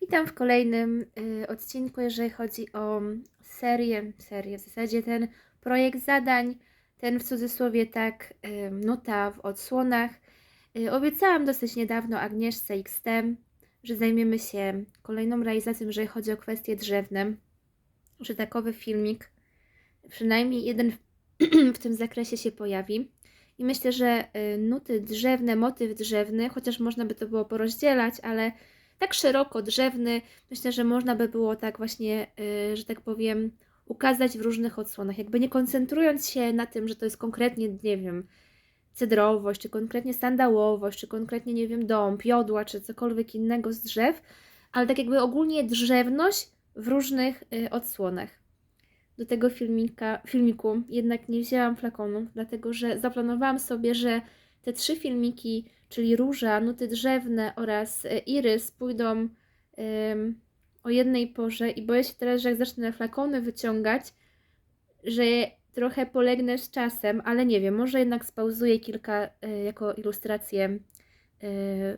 Witam w kolejnym y, odcinku, jeżeli chodzi o serię, serię, w zasadzie ten projekt zadań, ten w cudzysłowie tak, y, nuta w odsłonach. Y, obiecałam dosyć niedawno Agnieszce XT, że zajmiemy się kolejną realizacją, jeżeli chodzi o kwestie drzewne, że takowy filmik, przynajmniej jeden w, w tym zakresie się pojawi. I myślę, że y, nuty drzewne, motyw drzewny, chociaż można by to było porozdzielać, ale tak szeroko drzewny, myślę, że można by było tak właśnie, y, że tak powiem, ukazać w różnych odsłonach. Jakby nie koncentrując się na tym, że to jest konkretnie, nie wiem, cedrowość, czy konkretnie sandałowość, czy konkretnie, nie wiem, dąb, jodła, czy cokolwiek innego z drzew, ale tak jakby ogólnie drzewność w różnych y, odsłonach. Do tego filmika, filmiku jednak nie wzięłam flakonów, dlatego że zaplanowałam sobie, że te trzy filmiki, czyli róża, nuty drzewne oraz e, irys pójdą em, o jednej porze i boję się teraz, że jak zacznę flakony wyciągać, że trochę polegnę z czasem, ale nie wiem, może jednak spauzuję kilka e, jako ilustrację, e,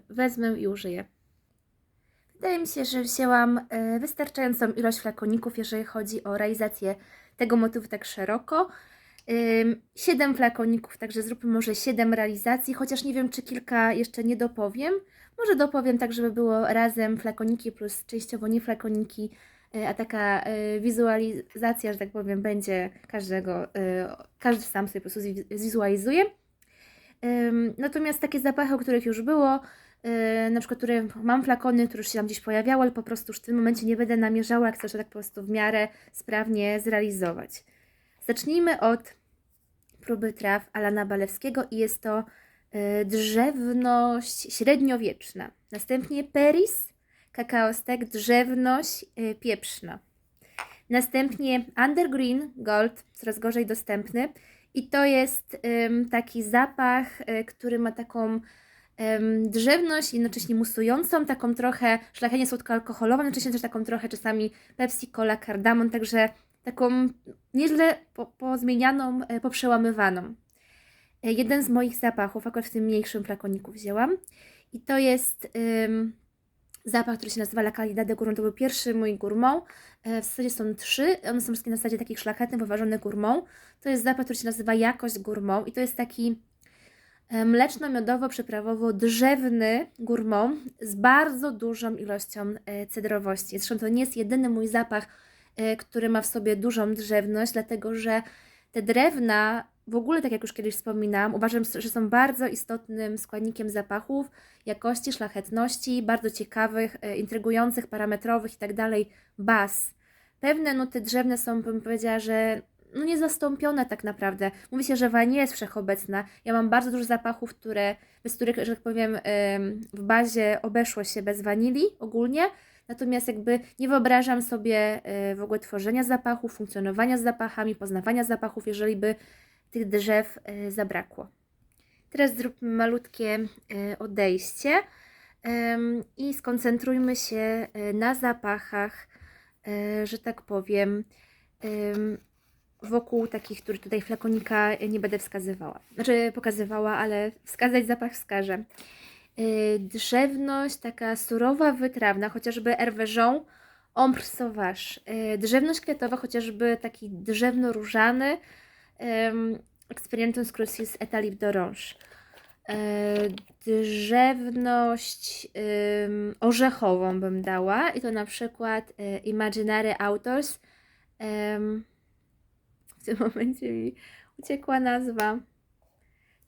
wezmę i użyję. Wydaje mi się, że wzięłam wystarczającą ilość flakoników, jeżeli chodzi o realizację tego motywu tak szeroko. Siedem flakoników, także zróbmy może siedem realizacji, chociaż nie wiem, czy kilka jeszcze nie dopowiem. Może dopowiem tak, żeby było razem flakoniki plus częściowo nie flakoniki, y, a taka y, wizualizacja, że tak powiem, będzie każdego, y, każdy sam sobie po prostu zwi- zwizualizuje. Natomiast takie zapachy, o których już było, na przykład, które mam flakony, które już się tam gdzieś pojawiały, ale po prostu już w tym momencie nie będę namierzała, jak chcę to tak po prostu w miarę sprawnie zrealizować. Zacznijmy od próby traw Alana Balewskiego i jest to y, drzewność średniowieczna. Następnie peris, kakaostek, drzewność y, pieprzna. Następnie undergreen gold, coraz gorzej dostępny. I to jest taki zapach, y, który ma taką drzewność, jednocześnie musującą, taką trochę szlachetnie słodkoalkoholową, jednocześnie też taką trochę czasami Pepsi, Cola, kardamon, także taką nieźle po, pozmienianą, e, poprzełamywaną. E, Jeden z moich zapachów, akurat w tym mniejszym flakoniku wzięłam i to jest ym, zapach, który się nazywa La Calidad de Gourmand. To był pierwszy mój gourmand. E, W zasadzie są trzy, one są wszystkie na zasadzie takich szlachetnych, wyważonych gourmand. To jest zapach, który się nazywa Jakość Gourmand i to jest taki mleczno-miodowo-przyprawowo-drzewny gourmand z bardzo dużą ilością cedrowości. Zresztą to nie jest jedyny mój zapach, który ma w sobie dużą drzewność, dlatego że te drewna, w ogóle tak jak już kiedyś wspominałam, uważam, że są bardzo istotnym składnikiem zapachów, jakości, szlachetności, bardzo ciekawych, e, intrygujących, parametrowych i tak baz. Pewne nuty drzewne są, bym powiedziała, że no niezastąpione tak naprawdę. Mówi się, że wanilia jest wszechobecna. Ja mam bardzo dużo zapachów, które, bez których, że tak powiem, em, w bazie obeszło się bez wanilii ogólnie. Natomiast jakby nie wyobrażam sobie e, w ogóle tworzenia zapachów, funkcjonowania z zapachami, poznawania zapachów, jeżeli by tych drzew e, zabrakło. Teraz zróbmy malutkie e, odejście i skoncentrujmy się na zapachach, że tak powiem, em, wokół takich, które tutaj flakonika nie będę wskazywała. Znaczy pokazywała, ale wskazać zapach wskażę. Yy, Drzewność taka surowa, wytrawna, chociażby Hervé Ombre Sauvage. Yy, Drzewność kwiatowa, chociażby taki drzewno-różany um, Experientum Crucis Etalip d'Orange. Drzewność orzechową bym dała i to na przykład yy, Imaginary Authors. W tym momencie mi uciekła nazwa.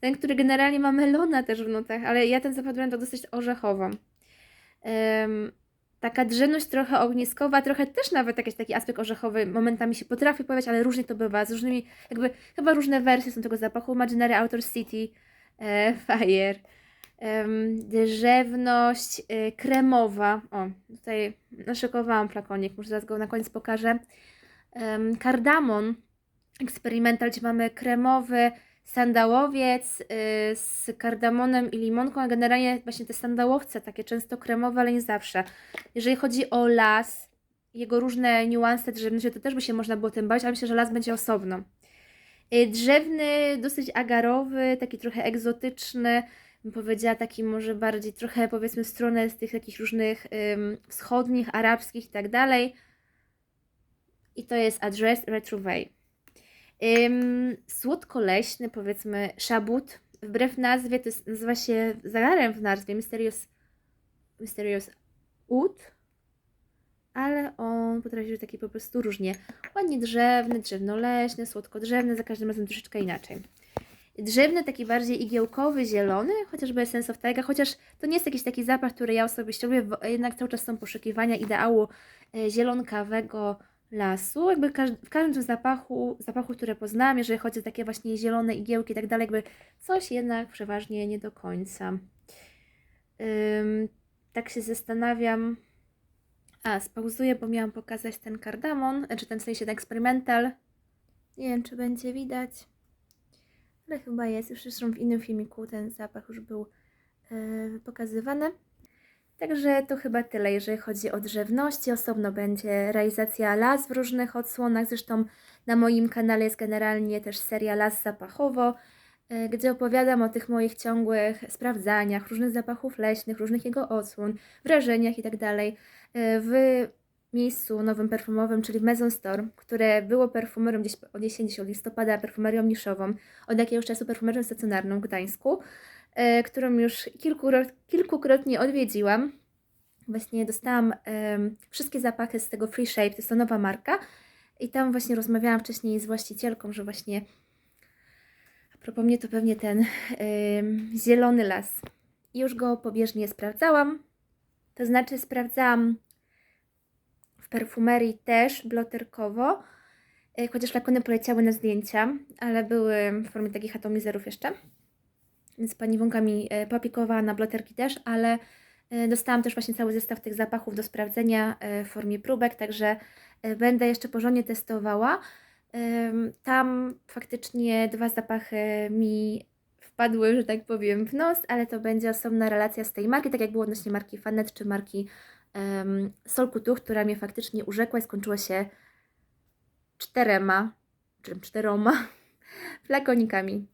Ten, który generalnie ma melona też w nutach, ale ja ten zapadłem to dosyć orzechową. Em, taka drzewność trochę ogniskowa, trochę też nawet jakiś taki aspekt orzechowy momentami się potrafi pojawiać, ale różnie to bywa, z różnymi, jakby chyba różne wersje są tego zapachu. Imaginary Outer City, e, Fire, drzewność e, kremowa, o, tutaj naszykowałam flakonik, może zaraz go na koniec pokażę. Em, kardamon, eksperymental, gdzie mamy kremowy sandałowiec y, z kardamonem i limonką, a generalnie właśnie te sandałowce, takie często kremowe, ale nie zawsze. Jeżeli chodzi o las, jego różne niuanse drzewne, to też by się można było tym bawić, ale myślę, że las będzie osobno. Y, Drzewny, dosyć agarowy, taki trochę egzotyczny, bym powiedziała, taki może bardziej trochę powiedzmy w stronę z tych takich różnych wschodnich, arabskich i tak dalej. I to jest Address Retrouvé. Ym, słodko-leśny, powiedzmy, szabut. Wbrew nazwie, to jest, nazywa się zagarem w nazwie Mysterious, Mysterious Oud, ale on potrafi być taki po prostu różnie. Ładnie drzewny, drzewno-leśny, słodko-drzewny, za każdym razem troszeczkę inaczej. Drzewny, taki bardziej igiełkowy, zielony, chociażby Essence of Taiga, chociaż to nie jest jakiś taki zapach, który ja osobiście lubię, jednak cały czas są poszukiwania ideału e, zielonkawego lasu. Jakby w każdym tym zapachu, zapachu, które poznałam, jeżeli chodzi o takie właśnie zielone igiełki i tak dalej, jakby coś jednak przeważnie nie do końca. Ym, tak się zastanawiam. A, spauzuję, bo miałam pokazać ten kardamon, czy ten w sensie ten eksperymental. Nie wiem, czy będzie widać. Ale chyba jest. Już zresztą w innym filmiku ten zapach już był yy, pokazywany. Także to chyba tyle, jeżeli chodzi o drzewności. Osobno będzie realizacja las w różnych odsłonach. Zresztą na moim kanale jest generalnie też seria las zapachowo, yy, gdzie opowiadam o tych moich ciągłych sprawdzaniach różnych zapachów leśnych, różnych jego odsłon, wrażeniach itd. Yy, w miejscu nowym perfumowym, czyli Maison Storm, które było perfumerią gdzieś od jesieni, od listopada, perfumerią niszową, od jakiegoś czasu perfumerią stacjonarną w Gdańsku, którą już kilkukrotnie odwiedziłam. Właśnie dostałam wszystkie zapachy z tego Free Shape, to jest to nowa marka i tam właśnie rozmawiałam wcześniej z właścicielką, że właśnie a propos mnie to pewnie ten zielony las. I już go pobieżnie sprawdzałam, to znaczy sprawdzałam w perfumerii też bloterkowo, e, chociaż flakony poleciały na zdjęcia, ale były w formie takich atomizerów jeszcze. Więc pani Wonka mi e, poaplikowała na bloterki też, ale e, dostałam też właśnie cały zestaw tych zapachów do sprawdzenia e, w formie próbek, także będę jeszcze porządnie testowała. Tam faktycznie dwa zapachy mi wpadły, że tak powiem, w nos, ale to będzie osobna relacja z tej marki, tak jak było odnośnie marki Fanet czy marki um, Sol która mnie faktycznie urzekła i skończyła się czterema, czy czteroma flakonikami.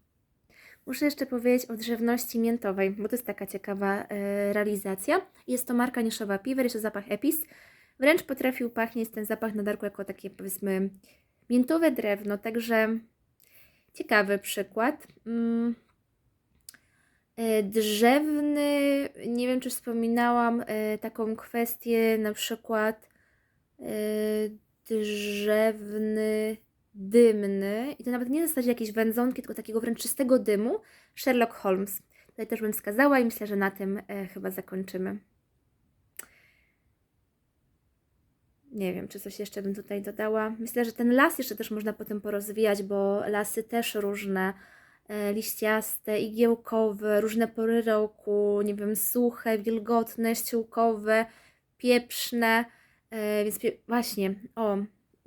Muszę jeszcze powiedzieć o drzewności miętowej, bo to jest taka ciekawa e, realizacja. Jest to marka niszowa Piver, jest to zapach Epis. Wręcz potrafił pachnieć ten zapach na darku jako takie powiedzmy miętowe drewno, także ciekawy przykład. Mm. E, Drzewny, nie wiem czy wspominałam e, taką kwestię, na przykład drzewny, dymny, i to nawet nie w zasadzie jakieś wędzonki, tylko takiego wręcz czystego dymu, Sherlock Holmes. Tutaj też bym wskazała i myślę, że na tym e, chyba zakończymy. Nie wiem, czy coś jeszcze bym tutaj dodała. Myślę, że ten las jeszcze też można potem porozwijać, bo lasy też różne, e, liściaste, igiełkowe, różne pory roku, nie wiem, suche, wilgotne, ściółkowe, pieprzne, e, więc pie właśnie, o,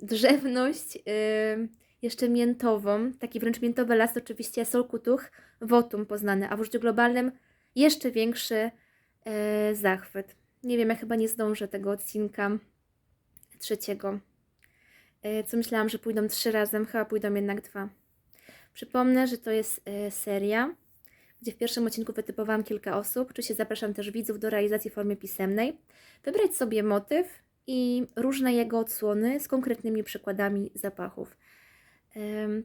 drzewność, jeszcze miętową, taki wręcz miętowy las, oczywiście Sol Couture, Wotum poznany, a w użyciu globalnym jeszcze większy e, zachwyt. Nie wiem, ja chyba nie zdążę tego odcinka trzeciego. E, Co myślałam, że pójdą trzy razem, chyba pójdą jednak dwa. Przypomnę, że to jest e, seria, gdzie w pierwszym odcinku wytypowałam kilka osób. Oczywiście zapraszam też widzów do realizacji w formie pisemnej. Wybrać sobie motyw i różne jego odsłony z konkretnymi przykładami zapachów.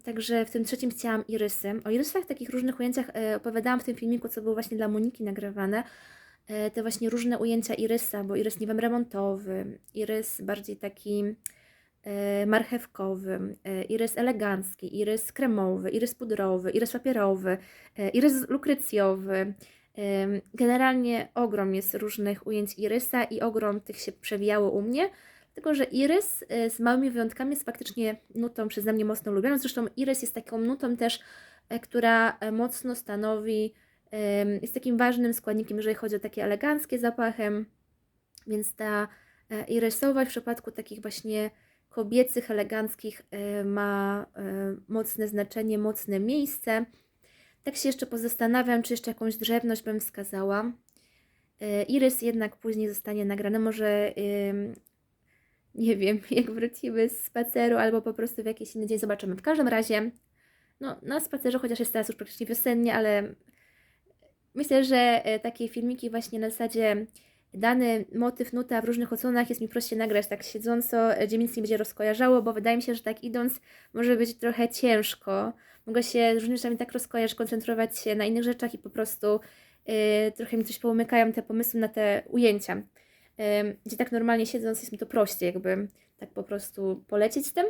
Także w tym trzecim chciałam irysy. O irysach, takich różnych ujęciach e, opowiadałam w tym filmiku, co było właśnie dla Moniki nagrywane. E, Te właśnie różne ujęcia irysa, bo irys, nie wiem, remontowy, irys bardziej taki e, marchewkowy, irys elegancki, irys kremowy, irys pudrowy, irys papierowy, irys lukrycjowy. Generalnie ogrom jest różnych ujęć irysa i ogrom tych się przewijało u mnie. Tylko, że Irys y, z małymi wyjątkami jest faktycznie nutą przeze mnie mocno lubianą. Zresztą Irys jest taką nutą też, e, która e, mocno stanowi, jest takim ważnym składnikiem, jeżeli chodzi o takie eleganckie zapachy. Więc ta e, irysowość w przypadku takich właśnie kobiecych, eleganckich e, ma e, mocne znaczenie, mocne miejsce. Tak się jeszcze pozastanawiam, czy jeszcze jakąś drzewność bym wskazała. E, Irys jednak później zostanie nagrany. Może nie wiem, jak wrócimy z spaceru albo po prostu w jakiś inny dzień zobaczymy. W każdym razie, no na spacerze, chociaż jest teraz już praktycznie wiosennie, ale myślę, że e, takie filmiki właśnie na zasadzie dany motyw, nuta w różnych odsłonach jest mi prościej nagrać tak siedząco, e, gdzie mi nic nie będzie rozkojarzało, bo wydaje mi się, że tak idąc może być trochę ciężko. Mogę się z różnymi rzeczami tak rozkojarzyć, koncentrować się na innych rzeczach i po prostu e, trochę mi coś poumykają te pomysły na te ujęcia. Em, gdzie tak normalnie siedząc jest mi to prościej, jakby tak po prostu polecieć tym.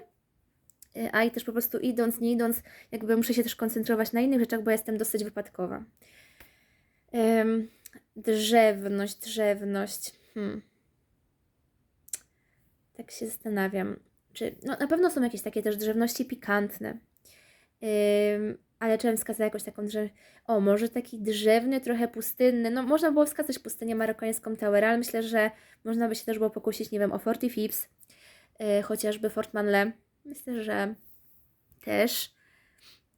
E, A i też po prostu idąc, nie idąc, jakby muszę się też koncentrować na innych rzeczach, bo jestem dosyć wypadkowa. Drzewność, drzewność. Hmm. Tak się zastanawiam. Czy, no, na pewno są jakieś takie też drzewności pikantne. Ale czy bym wskazała jakąś taką drzew... O, może taki drzewny, trochę pustynny. No, można było wskazać pustynię marokańską Tower, ale myślę, że można by się też było pokusić, nie wiem, o Forty yy, chociażby Fort Manle. Myślę, że też.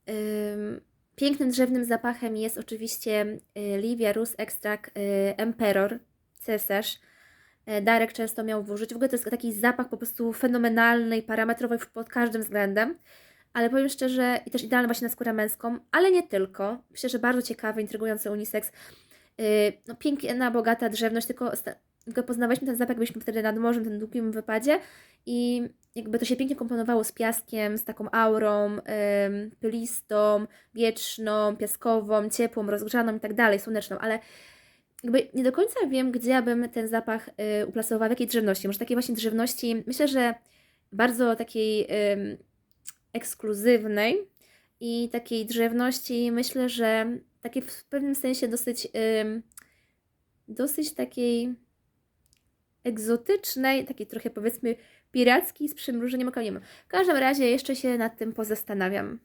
Ym, pięknym drzewnym zapachem jest oczywiście y, Livia Rus Extract y, Emperor, cesarz. Y, Darek często miał włożyć. W ogóle to jest taki zapach po prostu fenomenalny i parametrowy w- pod każdym względem. Ale powiem szczerze, i też idealny właśnie na skórę męską, ale nie tylko. Myślę, że bardzo ciekawy, intrygujący unisex. No, piękna, bogata drzewność, tylko, tylko poznawaliśmy ten zapach, byliśmy wtedy nad morzem, w tym długim wypadzie i jakby to się pięknie komponowało z piaskiem, z taką aurą ym, pylistą, wieczną, piaskową, ciepłą, rozgrzaną i tak dalej, słoneczną, ale jakby nie do końca wiem, gdzie ja bym ten zapach y, uplasowała, w jakiej drzewności. Może takiej właśnie drzewności, myślę, że bardzo takiej ym, ekskluzywnej i takiej drzewności, myślę, że takiej w pewnym sensie dosyć, dosyć takiej egzotycznej, takiej trochę powiedzmy pirackiej z przymrużeniem oka. Nie wiem. W każdym razie jeszcze się nad tym pozastanawiam.